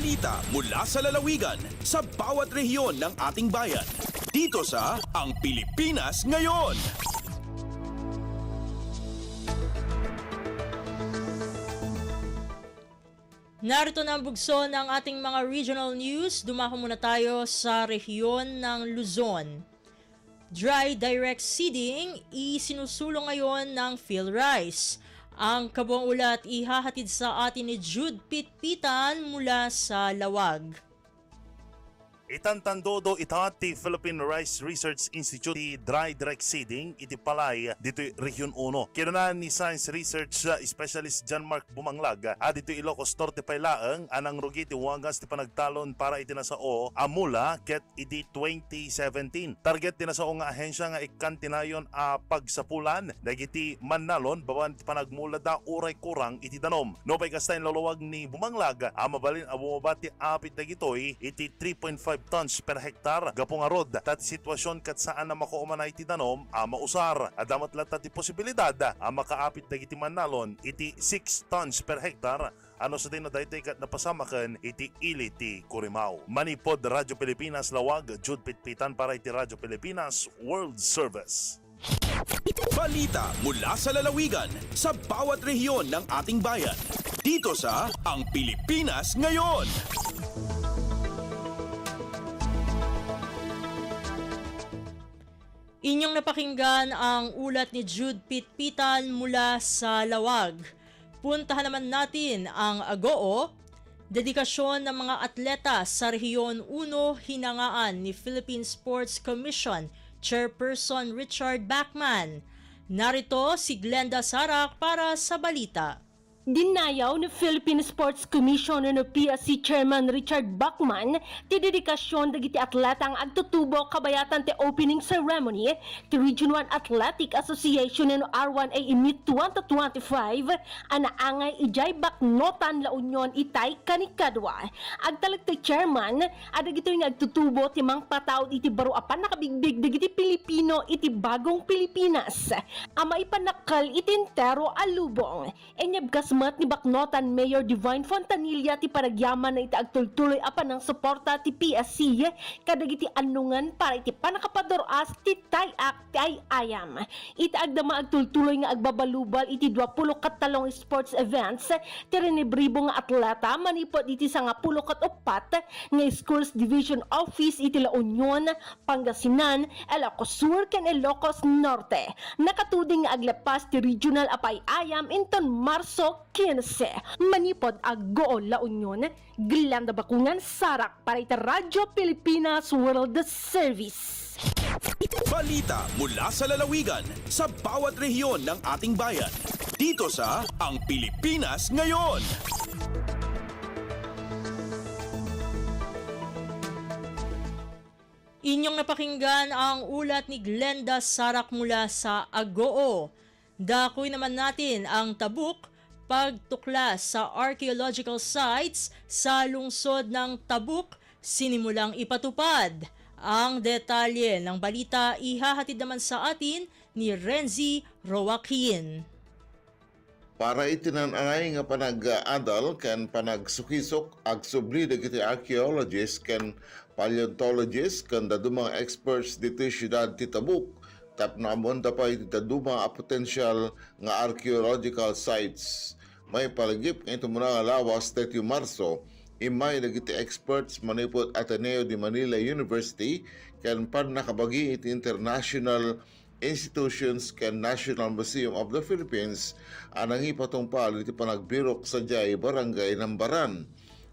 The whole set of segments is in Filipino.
Balita mula sa lalawigan sa bawat rehiyon ng ating bayan. Dito sa Ang Pilipinas Ngayon. Narito na ang bugso ng ating mga regional news. Dumako muna tayo sa rehiyon ng Luzon. Dry direct seeding isinusulong ngayon ng PhilRice. Ang kabuang ulat ihahatid sa atin ni Jude Pitpitan mula sa Lawag. Itantandodo itati Philippine Rice Research Institute ti dry direct seeding iti palay dito Region 1. Kinunan ni Science Research uh, Specialist John Mark Bumanglag at dito Ilocos Norte pailaang anang rugi ti wagas ti panagtalon para iti nasao amula ket iti 2017. Target ti nasao nga ahensya nga ikantinayon a pagsapulan dagiti manalon bawan ti panagmula da uray kurang iti danom. No pay luluwag ni Bumanglag a mabalin a bumaba ti apit dagitoy iti 3.5 tons per hektar gapong arod tati sitwasyon kat saan na makuumanay ti danom a mausar adamat lata ti posibilidad a makaapit dagiti manalon iti 6 tons per hektar ano sa din na daytay kat napasamakan iti ili ti Kurimaw. Manipod Radyo Pilipinas Lawag Jude Pitpitan para iti Radyo Pilipinas World Service. Balita mula sa lalawigan sa bawat rehiyon ng ating bayan. Dito sa Ang Pilipinas Ngayon. Inyong napakinggan ang ulat ni Jude Pitpitan mula sa Lawag. Puntahan naman natin ang Agoo, dedikasyon ng mga atleta sa Rehiyon 1 hinangaan ni Philippine Sports Commission Chairperson Richard Backman. Narito si Glenda Sarak para sa balita. Dinayaw ni Philippine Sports Commission no PSC Chairman Richard Bachman ti dedikasyon dagiti atleta ang agtutubo kabayatan ti opening ceremony ti Region 1 Athletic Association no R1A Imit 2025 ana angay ijay baknotan la Union itay kanikadwa. Agtalag ti chairman adagito yung agtutubo ti mang pataod iti baro apan nakabigbig dagiti Pilipino iti bagong Pilipinas. Ama ipanakal itintero alubong. Enyab kasmat ni Baknotan Mayor Divine Fontanilla ti paragyaman na itaagtultuloy apan ng suporta ti PSC kadagiti anungan para iti panakapadoras ti tayak ti ay ayam. Itaagdama agtultuloy nga agbabalubal iti 20 katalong sports events. Ti rinibribo nga atleta manipot iti sa nga pulo kat nga schools division office iti La Union Pangasinan Ilocos Sur ken Ilocos Norte. Nakatuding nga aglepas ti regional apay ayam inton Marso 15 manipod agoo La Union Glenda Bakungan Sarak para iti Radyo Pilipinas World Service Balita mula sa lalawigan sa bawat rehiyon ng ating bayan. Dito sa Ang Pilipinas Ngayon. Inyong napakinggan ang ulat ni Glenda Sarak mula sa Agoo. Dakoy naman natin ang tabuk pagtuklas sa archaeological sites sa lungsod ng Tabuk sinimulang ipatupad. Ang detalye ng balita ihahatid naman sa atin ni Renzi Roaquin. para itinanangay nga panag-adal kan panagsukisok ag subli dagiti archaeologists kan paleontologists kan dadumang experts dito siyudad ti Tabuk tap namonta pa iti daduma a potential nga archaeological sites may palagip nga ito muna nga lawas 30 Marso imay dagiti experts manipot Ateneo de Manila University kan pan nakabagi iti international institutions ken National Museum of the Philippines anang ipatungpal iti panagbirok sa jay barangay ng Baran.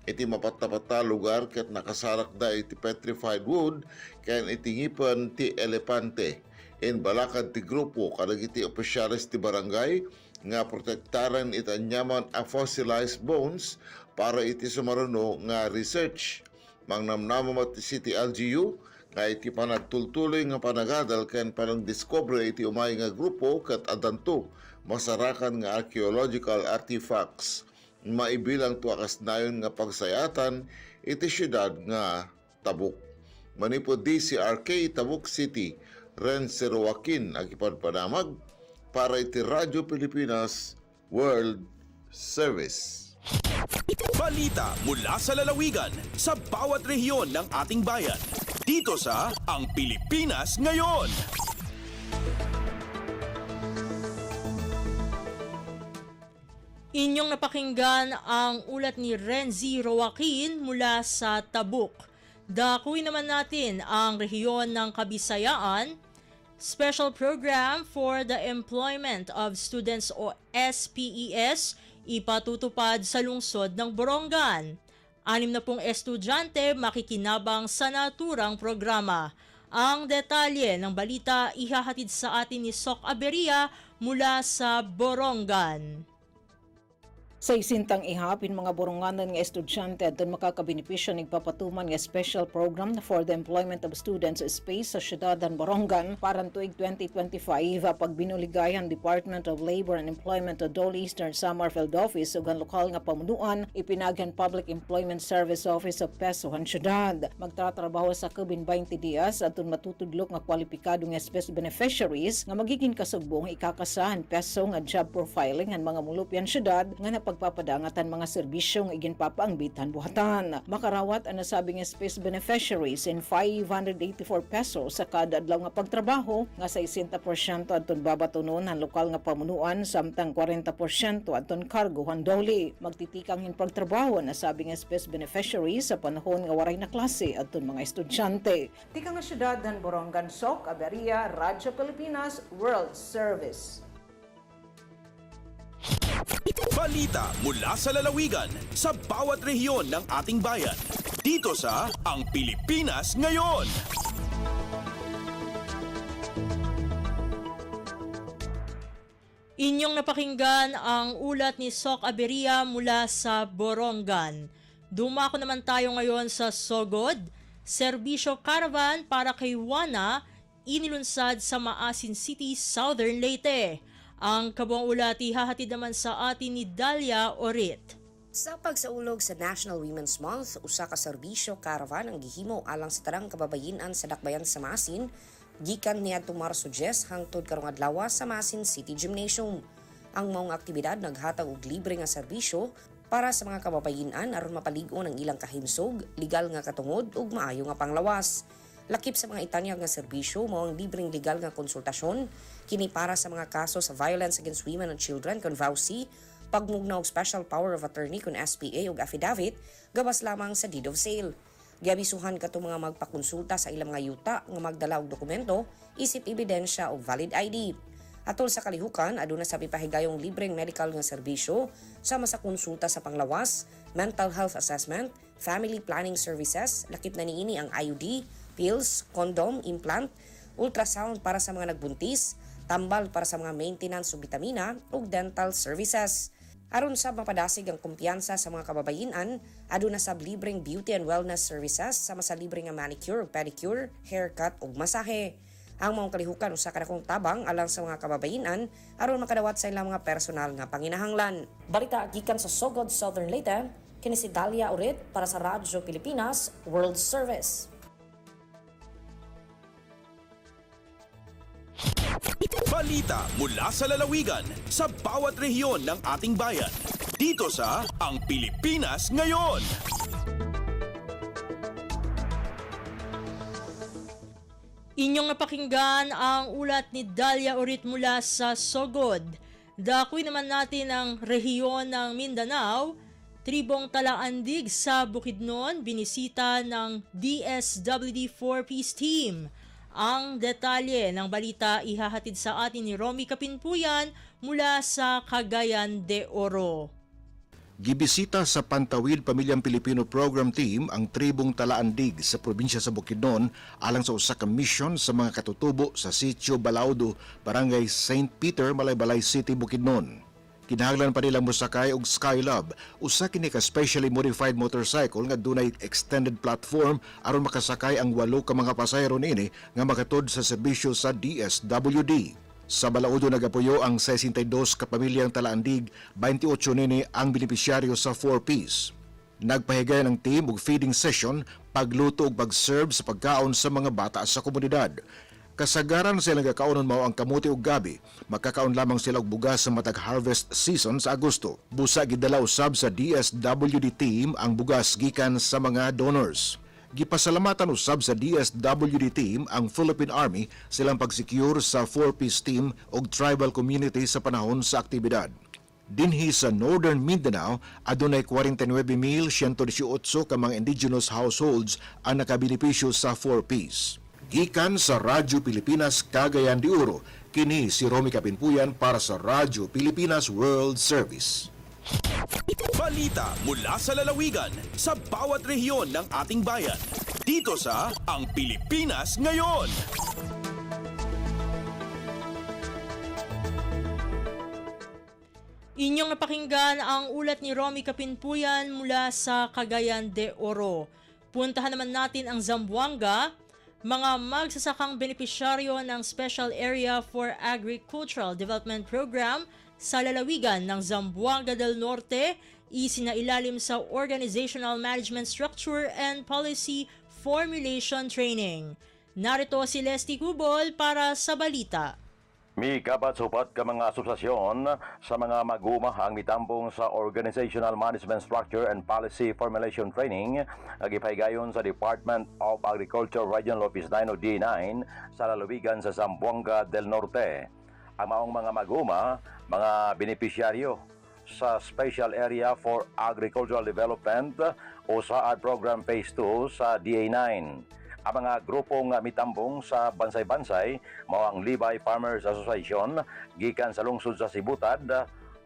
Iti mapatapata lugar ket nakasarak da iti petrified wood ken iti ngipan ti elepante. In balakad ti grupo kadag iti opisyalis ti barangay nga protektaran iti anyaman a fossilized bones para iti sumaruno nga research. Mangnamnama ti City LGU nga iti panagtultuloy nga panagadal ken panang discover iti umay nga grupo kat adanto masarakan nga archaeological artifacts maibilang tu akas nayon nga pagsayatan iti syudad nga Tabuk. Manipod DCRK Tabuk City, Ren Joaquin agipadpanamag para iti Radyo Pilipinas World Service. Balita mula sa lalawigan sa bawat rehiyon ng ating bayan. Dito sa Ang Pilipinas Ngayon. Inyong napakinggan ang ulat ni Renzi Roaquin mula sa Tabuk. Dakuin naman natin ang rehiyon ng Kabisayaan, Special Program for the Employment of Students o SPES ipatutupad sa lungsod ng Borongan. Anim na pong estudyante makikinabang sa naturang programa. Ang detalye ng balita ihahatid sa atin ni Sok Aberia mula sa Borongan. Sa isintang ihapin mga burunganan nga estudyante at doon makakabenepisyo ng papatuman nga special program for the employment of students space sa syudad ng Borongan para tuig 2025 pag binuligayan Department of Labor and Employment o Dole Eastern Summerfield Office ug ang lokal nga pamunuan ipinaghan Public Employment Service Office of Pesohan syudad. Magtatrabaho sa kabin 20 dias at doon matutudlok nga kwalipikado nga space beneficiaries nga magiging kasugbong ikakasahan peso nga job profiling ang mga mulupyan syudad nga napagpapadangatan mga serbisyong iginpapaangbitan buhatan. Makarawat ang nasabi nga space beneficiaries in 584 pesos sa kada adlaw nga pagtrabaho nga sa 60% adton babatunon ang lokal nga pamunuan samtang 40% adton kargo handoli. Magtitikang hin pagtrabaho na sabi nga space beneficiaries sa panahon nga waray na klase adton mga estudyante. Tika nga syudad ng Borongan Sok, Aberia, Radyo Pilipinas, World Service. Balita mula sa lalawigan sa bawat rehiyon ng ating bayan. Dito sa Ang Pilipinas Ngayon. Inyong napakinggan ang ulat ni Sok Aberia mula sa Borongan. Dumako naman tayo ngayon sa Sogod. Serbisyo Caravan para kay Juana inilunsad sa Maasin City, Southern Leyte. Ang kabuang ulat ihahatid naman sa atin ni Dalia Orit. Sa pagsaulog sa National Women's Month, usa ka serbisyo caravan ang gihimo alang sa tarang kababayin-an sa dakbayan sa Masin, gikan niadtong Marso 10 hangtod karong adlaw sa Masin City Gymnasium. Ang maong aktibidad naghatag og libre nga serbisyo para sa mga kababayin-an aron mapaligo ng ilang kahimsog, legal nga katungod ug maayo nga panglawas. Lakip sa mga itanyag nga serbisyo mao ang libreng legal nga konsultasyon kini para sa mga kaso sa violence against women and children kon VAUSI, pagmugna og special power of attorney kon SPA ug affidavit gawas lamang sa deed of sale. Giabisuhan kato mga magpakonsulta sa ilang mga yuta nga magdala og dokumento, isip ebidensya og valid ID. Atol sa kalihukan, aduna sa pipahigayong libreng medical nga serbisyo sama sa konsulta sa panglawas, mental health assessment, family planning services, lakip na niini ang IUD, pills, condom, implant, ultrasound para sa mga nagbuntis, tambal para sa mga maintenance ug bitamina ug dental services. Aron sa mapadasig ang kumpiyansa sa mga kababayin-an, aduna sab libreng beauty and wellness services sama sa libre nga manicure pedicure, haircut ug masahe. Ang mga kalihukan usa ka dakong tabang alang sa mga kababayin-an aron makadawat sa ilang mga personal nga panginahanglan. Balita gikan sa Sogod Southern Leyte, kini si Dalia Urit para sa Radyo Pilipinas World Service. Balita mula sa lalawigan sa bawat rehiyon ng ating bayan. Dito sa Ang Pilipinas Ngayon. Inyong napakinggan ang ulat ni Dalia Urit mula sa Sogod. Dakoy naman natin ang rehiyon ng Mindanao. Tribong Talaandig sa Bukidnon, binisita ng DSWD 4-Piece Team. Ang detalye ng balita ihahatid sa atin ni Romy Kapinpuyan mula sa Cagayan de Oro. Gibisita sa Pantawid Pamilyang Pilipino Program Team ang tribong Talaandig sa probinsya sa Bukidnon alang sa usa ka mission sa mga katutubo sa Sitio Balaudo, Barangay St. Peter, Malaybalay City, Bukidnon. Kinahanglan pa nilang mosakay og Skylab, usa kini ka specially modified motorcycle nga dunay extended platform aron makasakay ang walo ka mga pasahero niini nga makatud sa serbisyo sa DSWD. Sa Balaudo nagapuyo ang 62 ka pamilyang Talaandig, 28 nini ang benepisyaryo sa 4-piece. Nagpahigay ng team og feeding session, pagluto ug pag-serve sa pagkaon sa mga bata sa komunidad. Kasagaran sa ilang kakaunon mao ang kamuti ug gabi. Makakaon lamang sila og bugas sa matag harvest season sa Agosto. Busa gidala usab sa DSWD team ang bugas gikan sa mga donors. Gipasalamatan usab sa DSWD team ang Philippine Army silang pagsecure sa 4-piece team og tribal community sa panahon sa aktibidad. Dinhi sa Northern Mindanao, adunay 49,118 ka mga indigenous households ang nakabenepisyo sa 4Ps. Gikan sa Radyo Pilipinas Cagayan de Oro, kini si Romy Kapinpuyan para sa Radyo Pilipinas World Service. Balita mula sa lalawigan sa bawat rehiyon ng ating bayan. Dito sa Ang Pilipinas Ngayon. Inyong napakinggan ang ulat ni Romy Kapinpuyan mula sa Cagayan de Oro. Puntahan naman natin ang Zamboanga, mga magsasakang benepisyaryo ng Special Area for Agricultural Development Program sa lalawigan ng Zamboanga del Norte isinailalim sa Organizational Management Structure and Policy Formulation Training. Narito si Leslie Cubol para sa balita. Mi kabat supat ka mga asosasyon sa mga maguma ang mitambong sa Organizational Management Structure and Policy Formulation Training agipahigayon sa Department of Agriculture Regional Office 9 o D9 sa lalawigan sa Zamboanga del Norte. Ang maong mga maguma, mga benepisyaryo sa Special Area for Agricultural Development o SAAD Program Phase 2 sa DA9 ang mga grupong uh, mitambong sa bansay-bansay mao ang Libay Farmers Association gikan sa lungsod sa Sibutad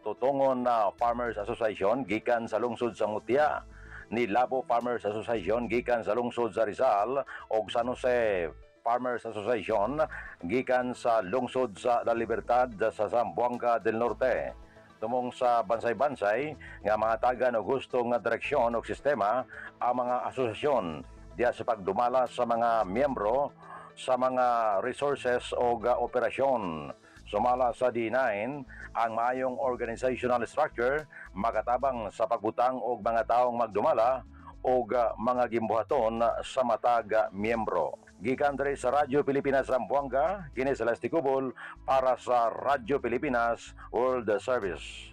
tutungon na Farmers Association gikan sa lungsod sa Mutia. Ni Labo Farmers Association gikan sa lungsod sa Rizal ug San Jose Farmers Association gikan sa lungsod sa La Libertad sa Zamboanga del Norte. Tumong sa bansay-bansay nga mga taga no gusto nga direksyon o sistema ang mga asosasyon diya sa pagdumala sa mga miyembro sa mga resources o operasyon. Sumala sa D9 ang maayong organizational structure makatabang sa pagbutang og mga taong magdumala o ga mga gimbuhaton sa matag miyembro. Gikan diri sa Radyo Pilipinas Zamboanga, kini Celeste Cubol para sa Radyo Pilipinas World Service.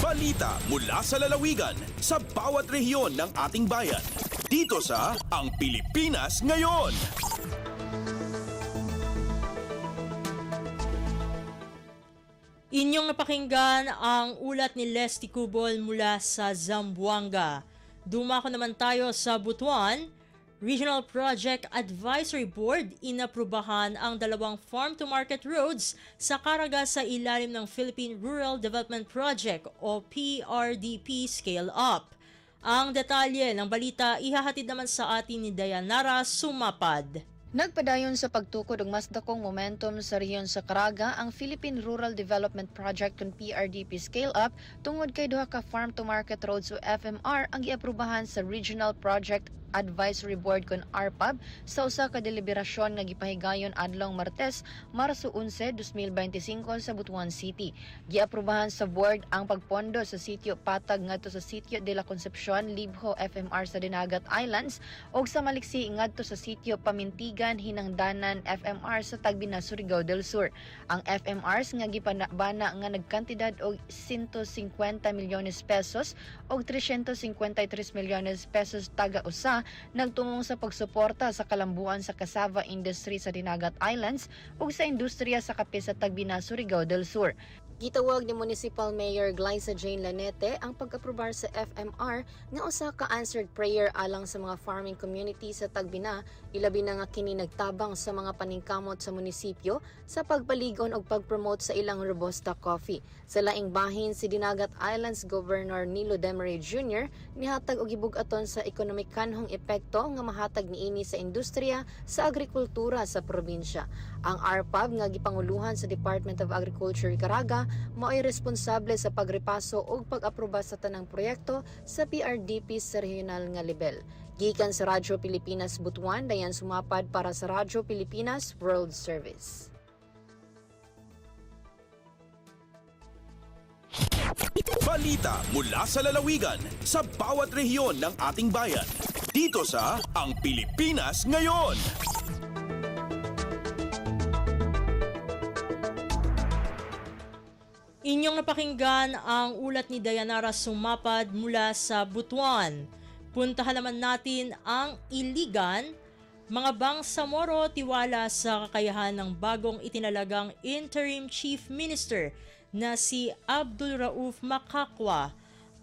Balita mula sa lalawigan sa bawat rehiyon ng ating bayan. Dito sa Ang Pilipinas Ngayon. Inyong napakinggan ang ulat ni Leslie Cubol mula sa Zamboanga. Dumako naman tayo sa Butuan. Regional Project Advisory Board inaprubahan ang dalawang farm-to-market roads sa Caraga sa ilalim ng Philippine Rural Development Project o PRDP Scale Up. Ang detalye ng balita ihahatid naman sa atin ni Dayanara Sumapad. Nagpadayon sa pagtukod og mas dakong momentum sa rehiyon sa Caraga ang Philippine Rural Development Project kon PRDP Scale Up tungod kay duha ka farm to market roads o FMR ang giaprubahan sa Regional Project Advisory Board kon RPAB sa usa ka deliberasyon nga gipahigayon adlong Martes, Marso 11, 2025 sa Butuan City. Giaprubahan sa board ang pagpondo sa sitio Patag ngadto sa sitio de la Concepcion, Libho FMR sa Dinagat Islands ug sa Maliksi ngadto sa sitio Pamintigan Hinangdanan FMR sa Tagbina, Surigao del Sur. Ang FMRs nga gipanabana nga nagkantidad og 150 milyones pesos og 353 milyones pesos taga usa nagtumong sa pagsuporta sa kalambuan sa cassava industry sa Dinagat Islands ug sa industriya sa kape sa Tagbina, Surigao del Sur. Gitawag ni Municipal Mayor Glyza Jane Lanete ang pag-aprobar sa FMR nga usa ka answered prayer alang sa mga farming community sa Tagbina, ilabi na nga kini nagtabang sa mga paningkamot sa munisipyo sa pagpaligon og pag-promote sa ilang Robusta coffee. Sa laing bahin si Dinagat Islands Governor Nilo Demery Jr. nihatag og gibugaton sa economic kanhong epekto nga mahatag niini sa industriya sa agrikultura sa probinsya. Ang RPAB nga gipanguluhan sa Department of Agriculture Caraga mao'y responsable sa pagrepaso ug pag-aproba sa tanang proyekto sa PRDP sa regional nga level. Gikan sa Radyo Pilipinas Butuan, dayan sumapad para sa Radyo Pilipinas World Service. Balita mula sa lalawigan sa bawat rehiyon ng ating bayan. Dito sa Ang Pilipinas Ngayon. Inyong napakinggan ang ulat ni Dayanara Sumapad mula sa Butuan. Puntahan naman natin ang Iligan, mga Bangsamoro tiwala sa kakayahan ng bagong itinalagang Interim Chief Minister na si Abdul Rauf Makakwa.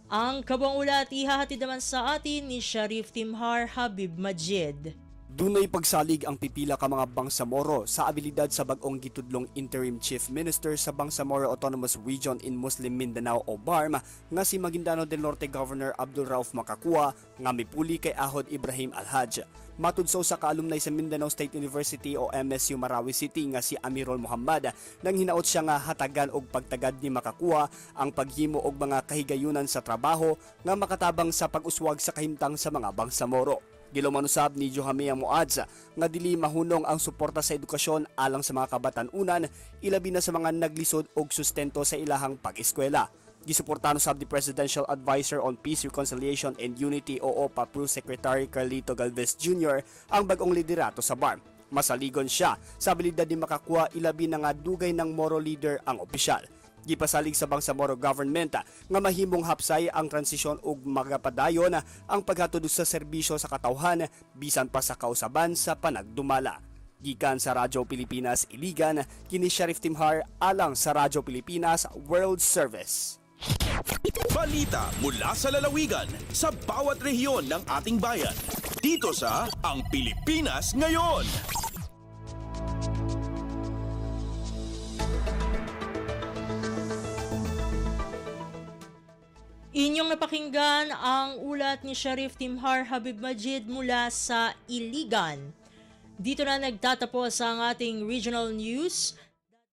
Ang kabang ulat ihahatid naman sa atin ni Sharif Timhar Habib Majid. Dunay pagsalig ang pipila ka mga Bangsamoro sa abilidad sa bagong gitudlong Interim Chief Minister sa Bangsamoro Autonomous Region in Muslim Mindanao o BARM nga si Maguindano del Norte Governor Abdul Rauf Makakua nga mipuli kay Ahod Ibrahim Alhaj. Matudso sa kaalumnay sa Mindanao State University o MSU Marawi City nga si Amirol Muhammad nang hinaot siya nga hatagan og pagtagad ni Makakua ang paghimo og mga kahigayunan sa trabaho nga makatabang sa pag-uswag sa kahimtang sa mga Bangsamoro. Gilumanusab ni Johamia Muadza nga dili mahunong ang suporta sa edukasyon alang sa mga kabatan-unan ilabi na sa mga naglisod og sustento sa ilahang pag-eskwela. Gisuportano sab ni Presidential Advisor on Peace, Reconciliation and Unity o OPA Pro Secretary Carlito Galvez Jr. ang bagong liderato sa BARM. Masaligon siya sa abilidad ni makakuha ilabi na nga dugay ng moro leader ang opisyal gipasalig sa Bangsamoro government nga mahimong hapsay ang transisyon ug magapadayon ang paghatod sa serbisyo sa katawhan bisan pa sa kausaban sa panagdumala. Gikan sa Radyo Pilipinas Iligan, kini Sheriff Timhar alang sa Radyo Pilipinas World Service. Balita mula sa lalawigan sa bawat rehiyon ng ating bayan. Dito sa Ang Pilipinas Ngayon. Inyong napakinggan ang ulat ni Sharif Timhar Habib Majid mula sa Iligan. Dito na nagtatapos ang ating regional news.